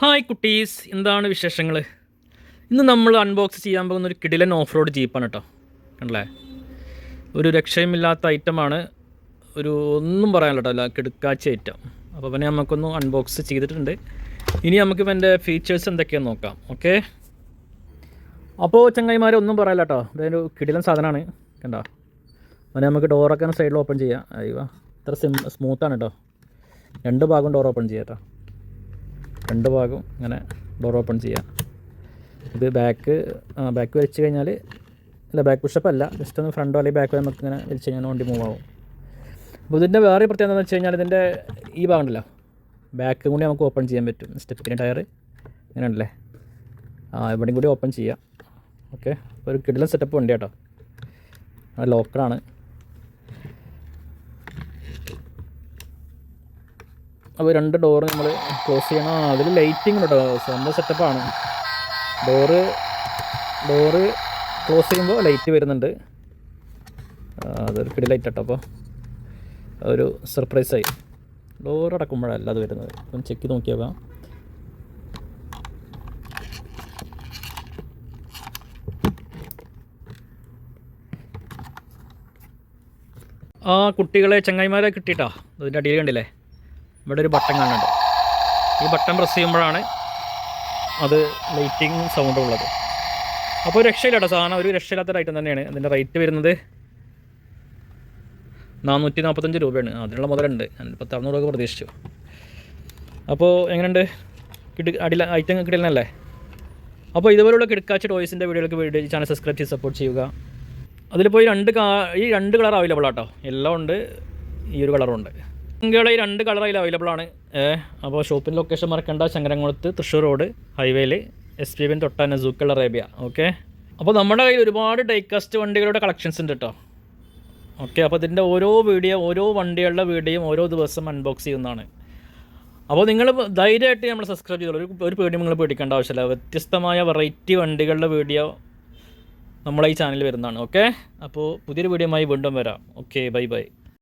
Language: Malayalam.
ഹായ് കുട്ടീസ് എന്താണ് വിശേഷങ്ങൾ ഇന്ന് നമ്മൾ അൺബോക്സ് ചെയ്യാൻ പോകുന്ന ഒരു കിടിലൻ ഓഫ് റോഡ് ജീപ്പാണ് കേട്ടോ കണ്ടല്ലേ? ഒരു രക്ഷയുമില്ലാത്ത ഐറ്റമാണ് ഒരു ഒന്നും പറയാനില്ല കേട്ടോ അല്ല കിടുക്കാച്ച ഐറ്റം അപ്പോൾ പിന്നെ നമുക്കൊന്ന് അൺബോക്സ് ചെയ്തിട്ടുണ്ട്. ഇനി നമുക്ക് ഇവന്റെ ഫീച്ചേഴ്സ് എന്തൊക്കെയാണെന്ന് നോക്കാം ഓക്കെ അപ്പോൾ ചങ്ങായിമാരെ ഒന്നും പറയാനില്ല കേട്ടോ ഇതൊരു കിടിലൻ സാധനമാണ് കണ്ടോ? അവനെ നമുക്ക് ഡോറൊക്കെ സൈഡിൽ ഓപ്പൺ ചെയ്യാം. അയ്യോ ഇത്ര സിം സ്മൂത്താണ് കേട്ടോ രണ്ട് ഭാഗം ഡോർ ഓപ്പൺ ചെയ്യാം കേട്ടോ രണ്ട് ഭാഗം ഇങ്ങനെ ഡോർ ഓപ്പൺ ചെയ്യാം. ഇത് ബാക്ക് ബാക്ക് വലിച്ചു കഴിഞ്ഞാൽ അല്ല ബാക്ക് പുഷപ്പ് അല്ല ജസ്റ്റ് ഒന്ന് ഫ്രണ്ടോ അല്ലെങ്കിൽ ബാക്കോ നമുക്ക് ഇങ്ങനെ വലിച്ചു കഴിഞ്ഞാൽ വണ്ടി മൂവ് ആവും. അപ്പോൾ ഇതിന്റെ വേറെ പ്രത്യേകത എന്താണെന്ന് വെച്ച് കഴിഞ്ഞാൽ ഇതിന്റെ ഈ ഭാഗം ഉണ്ടല്ലോ. ബാക്കും കൂടി നമുക്ക് ഓപ്പൺ ചെയ്യാൻ പറ്റും. സ്റ്റെപ്പിന്റെ ടയർ ഇങ്ങനെ ഉണ്ടല്ലേ ആ ഇവിടെയും കൂടി ഓപ്പൺ ചെയ്യാം. ഓക്കെ ഒരു കിടിലൻ സെറ്റപ്പ് വണ്ടി കേട്ടോ. ലോക്കറാണ് അപ്പോൾ രണ്ട് ഡോറ് നമ്മൾ ക്ലോസ് ചെയ്യണം. അതിൽ ലൈറ്റിംഗ് കേട്ടോ സ്വന്തം സെറ്റപ്പാണ് ഡോറ് ഡോറ് ക്ലോസ് ചെയ്യുമ്പോൾ ലൈറ്റ് വരുന്നുണ്ട്. അതൊരു കിടി ലൈറ്റ് കേട്ടോ അപ്പോൾ. ഒരു സർപ്രൈസായി ഡോർ അടക്കുമ്പോഴല്ല അത് വരുന്നത്. ഒന്ന് ചെക്ക് ചെയ്ത് നോക്കി നോക്കാം ആ കുട്ടികളെ ചങ്ങായിമാരെ കിട്ടിയിട്ടാ? അതിന്റെ അടിയിൽ കണ്ടില്ലേ? ഇവിടെ ഒരു ബട്ടൺ കാണുന്നുണ്ട്. ഈ ബട്ടൺ പ്രസ് ചെയ്യുമ്പോഴാണ് അത് ലൈറ്റിംഗ് സൗണ്ട് ഉള്ളത്. അപ്പോൾ ഒരു രക്ഷയില്ല കേട്ടോ. സാധനം ഒരു രക്ഷയില്ലാത്ത ഐറ്റം തന്നെയാണ്. അതിന്റെ റേറ്റ് വരുന്നത് നാനൂറ്റി നാൽപ്പത്തഞ്ച് രൂപയാണ്. അതിനുള്ള മുതലുണ്ട്. പത്ത് അറുന്നൂറ് രൂപ പ്രതീക്ഷിച്ചു. അപ്പോൾ എങ്ങനെയുണ്ട്? കിട്ടി അടില ഐറ്റം കിടലല്ലേ അപ്പോൾ ഇതുപോലുള്ള കിടക്കാച്ച ടോയ്സിന്റെ വീഡിയോകൾക്ക് വീഡിയോ ചാനൽ സബ്സ്ക്രൈബ് ചെയ്ത് സപ്പോർട്ട് ചെയ്യുക. അതിലിപ്പോൾ ഈ രണ്ട് ഈ രണ്ട് കളർ അവൈലബിൾ ആട്ടോ എല്ലാം ഉണ്ട് ഈ ഒരു കളറും ഉണ്ട്. ഇങ്ങയുടെ രണ്ട് കളർ അതിൽ അവൈലബിൾ ആണ്. അപ്പോൾ ഷോപ്പിന്റെ ലൊക്കേഷൻ മറക്കേണ്ട. ശങ്കരംകുളത്ത് തൃശ്ശൂർ റോഡ് ഹൈവേയിൽ എസ് പി ബിൻ തൊട്ടാൻ സൂക്കൽ അറേബ്യ. ഓക്കെ? അപ്പോൾ നമ്മുടെ കയ്യിൽ ഒരുപാട് ഡൈക്കാസ്റ്റ് വണ്ടികളുടെ കളക്ഷൻസ് ഉണ്ട് കേട്ടോ ഓക്കെ അപ്പോൾ ഇതിന്റെ ഓരോ വീഡിയോ ഓരോ വണ്ടികളുടെ വീഡിയോയും ഓരോ ദിവസം അൺബോക്സ് ചെയ്യുന്നതാണ്. അപ്പോൾ നിങ്ങൾ ധൈര്യമായിട്ട് നമ്മൾ സബ്സ്ക്രൈബ് ചെയ്തോളൂ. ഒരു ഒരു പേടി നിങ്ങൾ പേടിക്കേണ്ട ആവശ്യമില്ല. വ്യത്യസ്തമായ വെറൈറ്റി വണ്ടികളുടെ വീഡിയോ നമ്മളെ ഈ ചാനലിൽ വരുന്നതാണ്. ഓക്കെ? അപ്പോൾ പുതിയൊരു വീഡിയോയുമായി വീണ്ടും വരാം. Okay bye bye.